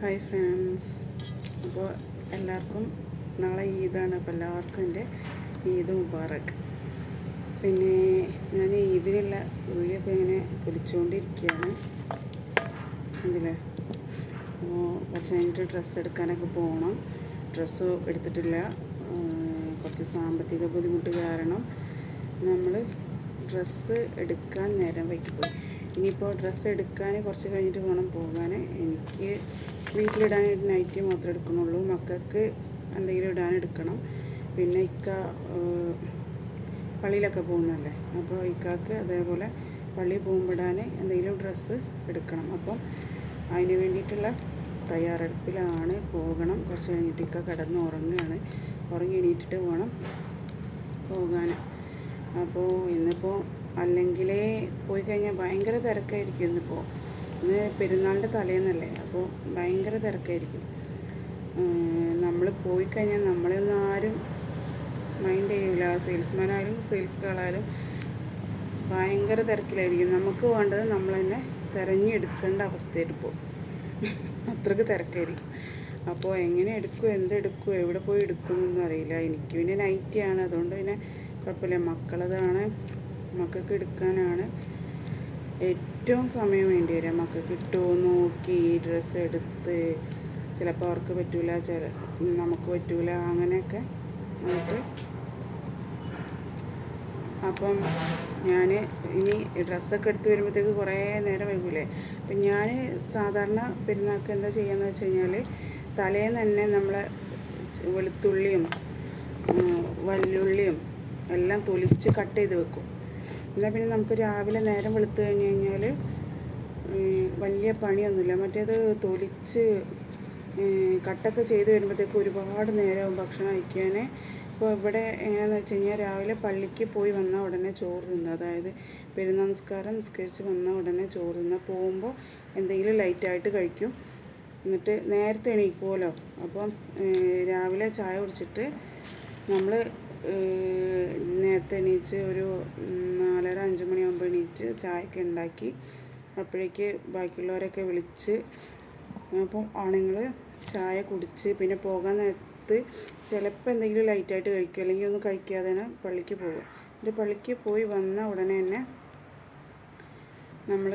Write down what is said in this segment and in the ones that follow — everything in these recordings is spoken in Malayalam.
ഹായ് ഫ്രണ്ട്സ് അപ്പോൾ എല്ലാവർക്കും നാളെ ഈദാണ്. അപ്പോൾ എല്ലാവർക്കും എന്റെ ഈദ് മുബാറക്ക് പിന്നെ ഞാൻ ഈദിനുള്ള ഉള്ളിയൊക്കെ ഇങ്ങനെ പൊലിച്ചുകൊണ്ടിരിക്കുകയാണ് അപ്പോൾ കുറച്ച് കഴിഞ്ഞിട്ട് ഡ്രസ്സ് എടുക്കാനൊക്കെ പോകണം ഡ്രസ്സ് എടുത്തിട്ടില്ല. കുറച്ച് സാമ്പത്തിക ബുദ്ധിമുട്ട് കാരണം നമ്മൾ ഡ്രസ്സ് എടുക്കാൻ നേരം വൈകിപ്പോയി. ഇനിയിപ്പോൾ ഡ്രസ്സ് എടുക്കാൻ കുറച്ച് കഴിഞ്ഞിട്ട് വേണം പോകാൻ എനിക്ക് വീട്ടിലിടാനായിട്ട് നൈറ്റി മാത്രമേ എടുക്കണുള്ളൂ മക്കൾക്ക് എന്തെങ്കിലും ഇടാൻ എടുക്കണം. പിന്നെ ഇക്ക പള്ളിയിലൊക്കെ പോകുന്നതല്ലേ? അപ്പോൾ ഇക്കാക്ക് അതേപോലെ പള്ളിയിൽ പോകുമ്പോഴാൻ എന്തെങ്കിലും ഡ്രസ്സ് എടുക്കണം. അപ്പം അതിന് വേണ്ടിയിട്ടുള്ള തയ്യാറെടുപ്പിലാണ് പോകണം. കുറച്ച് കഴിഞ്ഞിട്ട് ഇക്ക കിടന്ന് ഉറങ്ങുകയാണ്. ഉറങ്ങി എണീറ്റിട്ട് വേണം പോകാൻ അപ്പോൾ ഇന്നിപ്പോൾ അല്ലെങ്കിലേ പോയി കഴിഞ്ഞാൽ ഭയങ്കര തിരക്കായിരിക്കും ഇന്നിപ്പോൾ ഇന്ന് പെരുന്നാളിന്റെ തലേന്നല്ലേ അപ്പോൾ ഭയങ്കര തിരക്കായിരിക്കും. നമ്മൾ പോയി കഴിഞ്ഞാൽ നമ്മളെയൊന്നും ആരും മൈൻഡ് ചെയ്യില്ല സെയിൽസ്മാനായാലും സെയിൽസ് ഗേളായാലും ഭയങ്കര തിരക്കിലായിരിക്കും. നമുക്ക് വേണ്ടത് നമ്മൾ തന്നെ തിരഞ്ഞെടുക്കേണ്ട അവസ്ഥയായിരിക്കും അത്രയ്ക്ക് തിരക്കായിരിക്കും. അപ്പോൾ എങ്ങനെ എടുക്കും എന്തെടുക്കും എവിടെ പോയി എടുക്കും എന്നൊന്നും അറിയില്ല. എനിക്ക് പിന്നെ നൈറ്റിയാണ് അതുകൊണ്ട് പിന്നെ കുഴപ്പമില്ല. മക്കളതാണ്. മക്കൾക്ക് എടുക്കാനാണ് ഏറ്റവും സമയം വേണ്ടി വരിക. മക്കൾക്ക് ഇട്ടുമോ നോക്കി ഡ്രസ്സ് എടുത്ത് ചിലപ്പോൾ അവർക്ക് പറ്റൂല ചില നമുക്ക് പറ്റൂല അങ്ങനെയൊക്കെ എന്നിട്ട് അപ്പം ഞാൻ ഇനി ഡ്രസ്സൊക്കെ എടുത്ത് വരുമ്പോഴത്തേക്ക് കുറേ നേരം വൈകൂലേ? അപ്പം ഞാൻ സാധാരണ പെരുന്നാൾക്ക് എന്താ ചെയ്യുകയെന്ന് വെച്ച് കഴിഞ്ഞാൽ തലേന്ന് തന്നെ നമ്മൾ വെളുത്തുള്ളിയും വല്ലുള്ളിയും എല്ലാം തൊലിച്ച് കട്ട് ചെയ്ത് വെക്കും. എന്നാൽ പിന്നെ നമുക്ക് രാവിലെ നേരം വെളുത്തു കഴിഞ്ഞ് കഴിഞ്ഞാൽ വലിയ പണിയൊന്നുമില്ല. മറ്റേത് തൊലിച്ച് കട്ടൊക്കെ ചെയ്ത് വരുമ്പോഴത്തേക്ക് ഒരുപാട് നേരമാവും ഭക്ഷണം കഴിക്കാൻ ഇപ്പോൾ ഇവിടെ എങ്ങനെയാണെന്ന് വെച്ച് കഴിഞ്ഞാൽ രാവിലെ പള്ളിക്ക് പോയി വന്ന ഉടനെ ചോറ് തിന്നുക. അതായത് പെരുന്നാൾ നിസ്കാരം നിസ്കരിച്ച് വന്ന ഉടനെ ചോറ് തിന്നുക. പോകുമ്പോൾ എന്തെങ്കിലും ലൈറ്റായിട്ട് കഴിക്കും. എന്നിട്ട് നേരത്തെ എണീക്കുമല്ലോ അപ്പം രാവിലെ ചായ കുടിച്ചിട്ട് നമ്മൾ നേരത്തെ എണീച്ച് ഒരു നാലര അഞ്ച് മണിയാകുമ്പോൾ എണീച്ച് ചായയൊക്കെ ഉണ്ടാക്കി അപ്പോഴേക്ക് ബാക്കിയുള്ളവരൊക്കെ വിളിച്ച് അപ്പം ആണുങ്ങൾ ചായ കുടിച്ച് പിന്നെ പോകാൻ നേരത്ത് ചിലപ്പോൾ എന്തെങ്കിലും ലൈറ്റായിട്ട് കഴിക്കും. അല്ലെങ്കിൽ ഒന്നും കഴിക്കാതെയാണ് പള്ളിക്ക് പോകുക എന്നിട്ട് പള്ളിക്ക് പോയി വന്ന ഉടനെ തന്നെ നമ്മൾ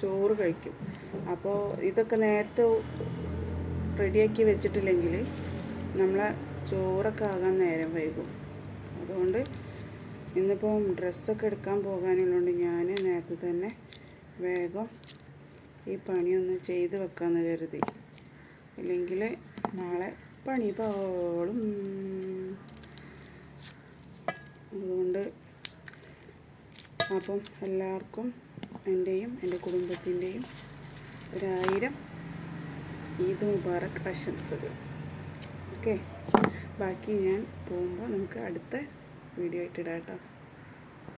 ചോറ് കഴിക്കും. അപ്പോൾ ഇതൊക്കെ നേരത്തെ റെഡിയാക്കി വെച്ചിട്ടില്ലെങ്കിൽ നമ്മളെ ചോറൊക്കെ ആകാൻ നേരം വൈകും. അതുകൊണ്ട് ഇന്നിപ്പം ഡ്രസ്സൊക്കെ എടുക്കാൻ പോകാനുള്ളതുകൊണ്ട് ഞാൻ നേരത്തെ തന്നെ വേഗം ഈ പണിയൊന്ന് ചെയ്ത് വെക്കാമെന്ന് കരുതി. ഇല്ലെങ്കിൽ നാളെ പണി പോളും അതുകൊണ്ട് അപ്പം എല്ലാവർക്കും എന്റെയും എന്റെ കുടുംബത്തിന്റെയും ഒരായിരം ഈദ് മുബാറക് ആശംസകൾ. ഓക്കെ. ബാക്കി ഞാൻ പോകുമ്പോൾ നമുക്ക് അടുത്ത വീഡിയോ ആയിട്ട് ഇടാം കേട്ടോ.